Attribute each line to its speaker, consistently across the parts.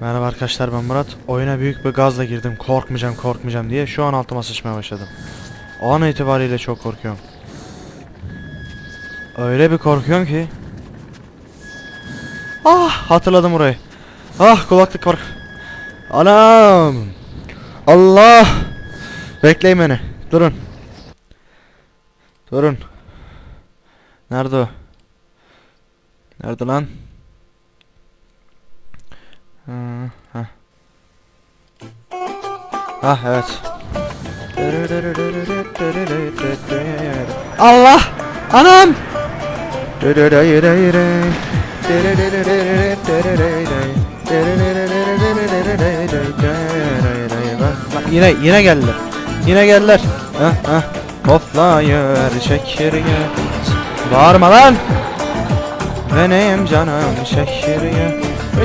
Speaker 1: Merhaba arkadaşlar ben Murat. Oyuna büyük bir gazla girdim. Korkmayacağım korkmayacağım diye. Şu an altıma sıçmaya başladım. O an itibariyle çok korkuyorum. Öyle bir korkuyorum ki. Ah hatırladım burayı. Ah kulaklık var. Anam. Allah. Bekleyin beni. Durun. Durun. Nerede o? Nerede lan? Ah evet. Allah! Anam! Bak, Yine yine geldiler. Yine geldiler. Hah hah. Hoplayır çekirge. Bağırma lan! Benim canım şekeriye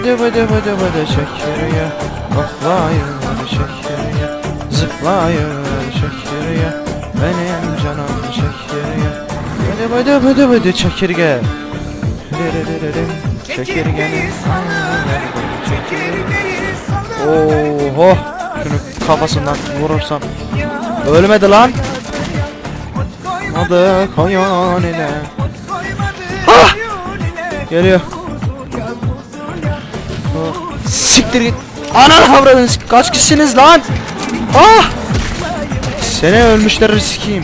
Speaker 1: Bıdı bıdı bıdı bıdı şekeriye Hoplayır şekeriye Zıplayır şekeriye Benim canım şekeriye Bıdı bıdı bıdı bıdı çekirge. Dırırırırım, Çekirgenin Oho Şunu kafasından vurursam. Ölmedi lan. Adı koyun ile. Ah! Geliyor. Siktir git. Ananı avradını sik- kaç kişisiniz lan? Ah! Seni ölmüşleri sikeyim.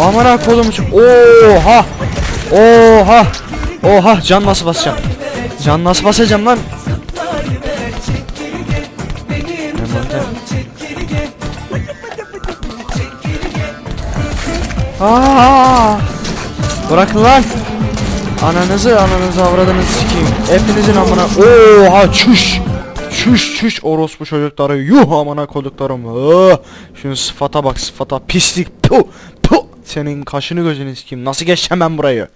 Speaker 1: Amına kodum şu- Oha! Oha! Oha can nasıl basacağım? Can nasıl basacağım lan? Aa! Bırakın lan. Ananızı ananızı avradınızı sikeyim. Hepinizin amına. Oha çüş. Çüş çüş orospu çocukları. Yuh amına koduklarım. Ah! Şunun sıfata bak sıfata. Pislik. Puh. Puh. Senin kaşını gözünü sikeyim. Nasıl geçeceğim ben burayı?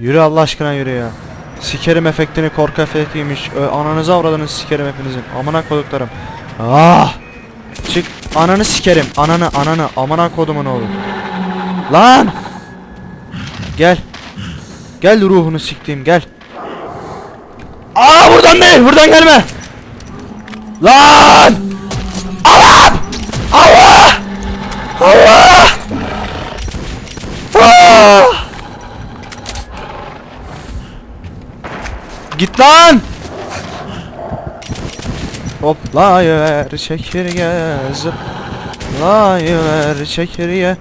Speaker 1: Yürü Allah aşkına yürü ya. Sikerim efektini korku efektiymiş. Ö, ananızı avradınız sikerim hepinizin. Amına koduklarım. Ah! Çık. Ananı sikerim. Ananı ananı. Amına kodumun oğlu. Lan! Gel. Gel ruhunu siktiğim gel. Aa buradan değil buradan gelme. Lan! Allah! Allah! Allah! Ah! Git lan! Hoplayıver çekirge zıplayıver çekirge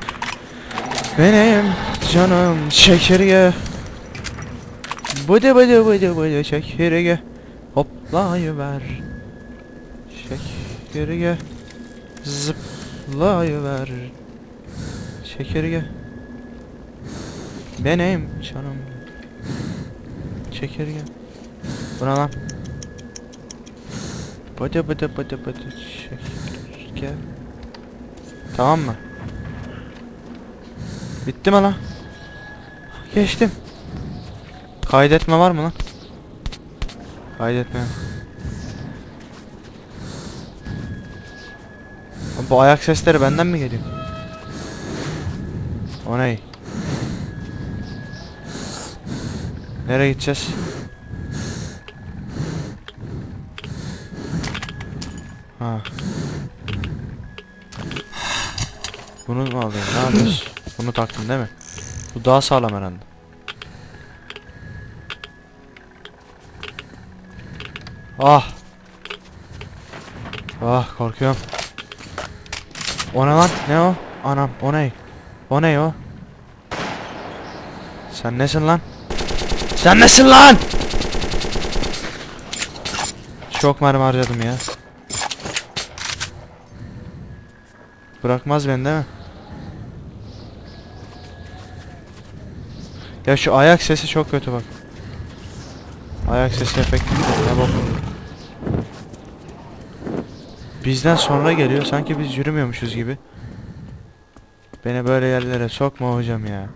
Speaker 1: benim canım çekirge Bıdı bıdı bıdı bıdı çekirge Hoplayıver. Çekirge Zıplayıver. Çekirge Benim canım. Çekirge Bu ne lan? Bıdı bıdı bıdı bıdı çekirge Tamam mı? Bitti mi lan? Geçtim. Kaydetme var mı lan? Kaydetme. Bu ayak sesleri benden mi geliyor? O ne? Nereye gideceğiz? Ha. Bunu mu alayım? Ne yapıyorsun? Bunu taktın değil mi? Bu daha sağlam herhalde. Ah. Ah korkuyorum. O ne lan? Ne o? Anam o ne? O ne o? Sen nesin lan? Sen nesin lan? Çok mermi harcadım ya. Bırakmaz beni değil mi? Ya şu ayak sesi çok kötü bak. Ayak sesi efekti ne bok. Bizden sonra geliyor sanki biz yürümüyormuşuz gibi. Beni böyle yerlere sokma hocam ya.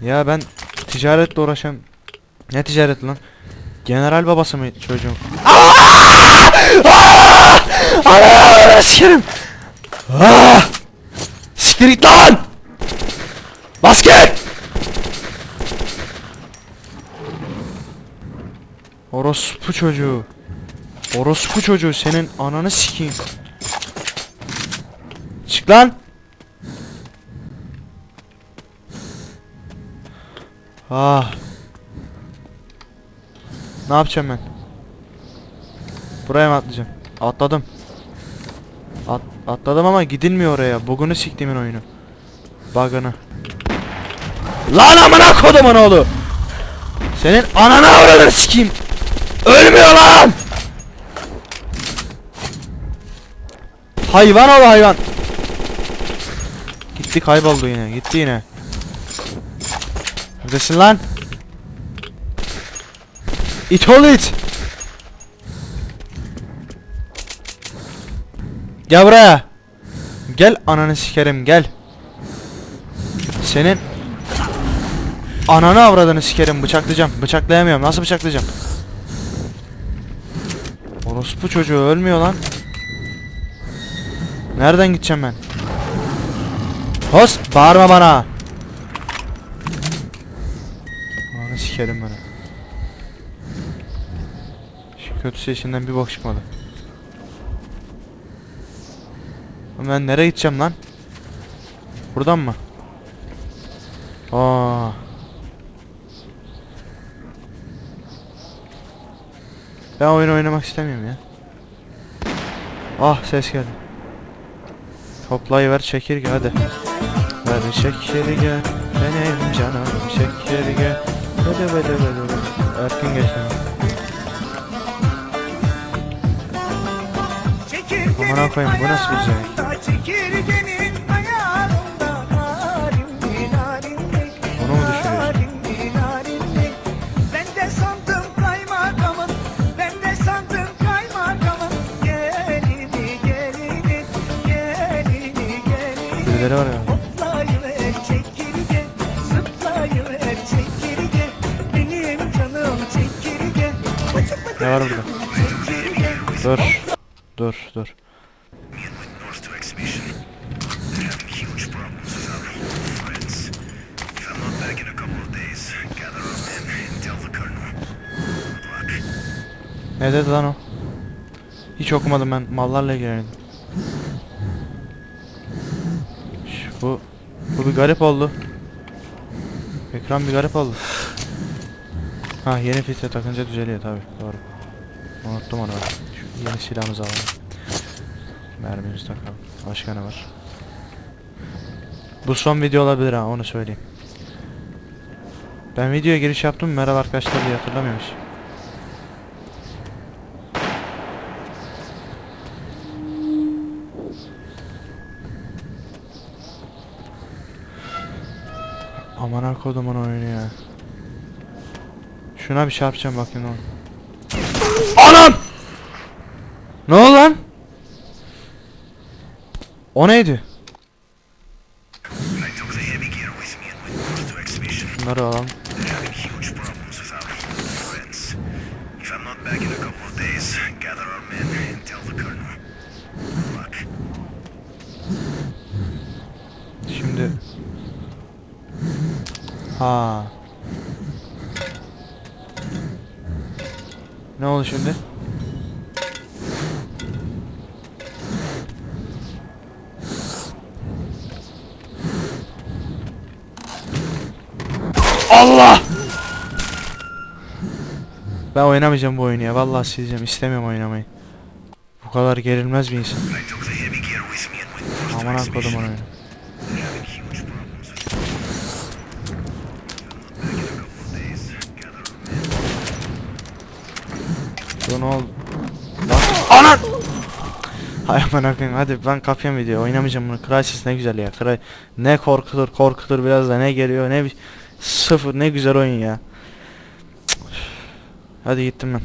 Speaker 1: Ya ben ticaretle uğraşan ne ticaret lan? General babası mı çocuğum? Aaaa! Sikerim! Aaaa! Siktir git lan! Bas git! Orospu çocuğu. Orospu çocuğu senin ananı sikeyim. Çık lan. Ah. Ne yapacağım ben? Buraya mı atlayacağım? Atladım. At atladım ama gidilmiyor oraya. Bugunu siktimin oyunu. Bug'ını. Lan amına kodumun oğlu. Senin ananı avradını sikeyim. Ölmüyor lan. Hayvan ol hayvan. Gitti kayboldu yine. Gitti yine. Neredesin lan? İt ol it. Gel buraya. Gel ananı sikerim gel. Senin ananı avradını sikerim bıçaklayacağım. Bıçaklayamıyorum. Nasıl bıçaklayacağım? Orospu çocuğu ölmüyor lan. Nereden gideceğim ben? Host bağırma bana. Ananı sikerim bana. Şu kötü sesinden bir bok çıkmadı. Ben nereye gideceğim lan? Buradan mı? Aa. Ben oyun oynamak istemiyorum ya. Ah ses geldi. Toplayıver çekirge hadi. Ver çekirge benim canım çekirge. Hadi hadi hadi hadi. Erkin geçelim. Amına koyayım, bu nasıl bir şey?
Speaker 2: Gather our men and tell the colonel. Good luck.
Speaker 1: Ne dedi lan o? Hiç okumadım ben mallarla ilgilendim. Şu, bu bu bir garip oldu. Ekran bir garip oldu. Ha yeni filtre takınca düzeliyor tabi doğru. Unuttum onu ben. Şu yeni silahımızı alalım. Mermimizi takalım. Başka ne var? Bu son video olabilir ha onu söyleyeyim. Ben videoya giriş yaptım merhaba arkadaşlar diye hatırlamıyormuş. Aman kodumun oyunu ya. Şuna bir çarpacağım bakayım ne olur. Anam! Ne oldu lan? O neydi?
Speaker 2: I took
Speaker 1: Ha. Ne oldu şimdi? Allah! Ben oynamayacağım bu oyunu ya. Vallahi sileceğim. İstemiyorum oynamayı. Bu kadar gerilmez bir insan.
Speaker 2: I took the
Speaker 1: Dur ne oldu? Lan anan! Hay aman koyayım hadi ben kapıyorum video oynamayacağım bunu Crysis ne güzel ya Cry ne korkutur korkutur biraz da ne geliyor ne bir sıfır ne güzel oyun ya Cık. Hadi gittim ben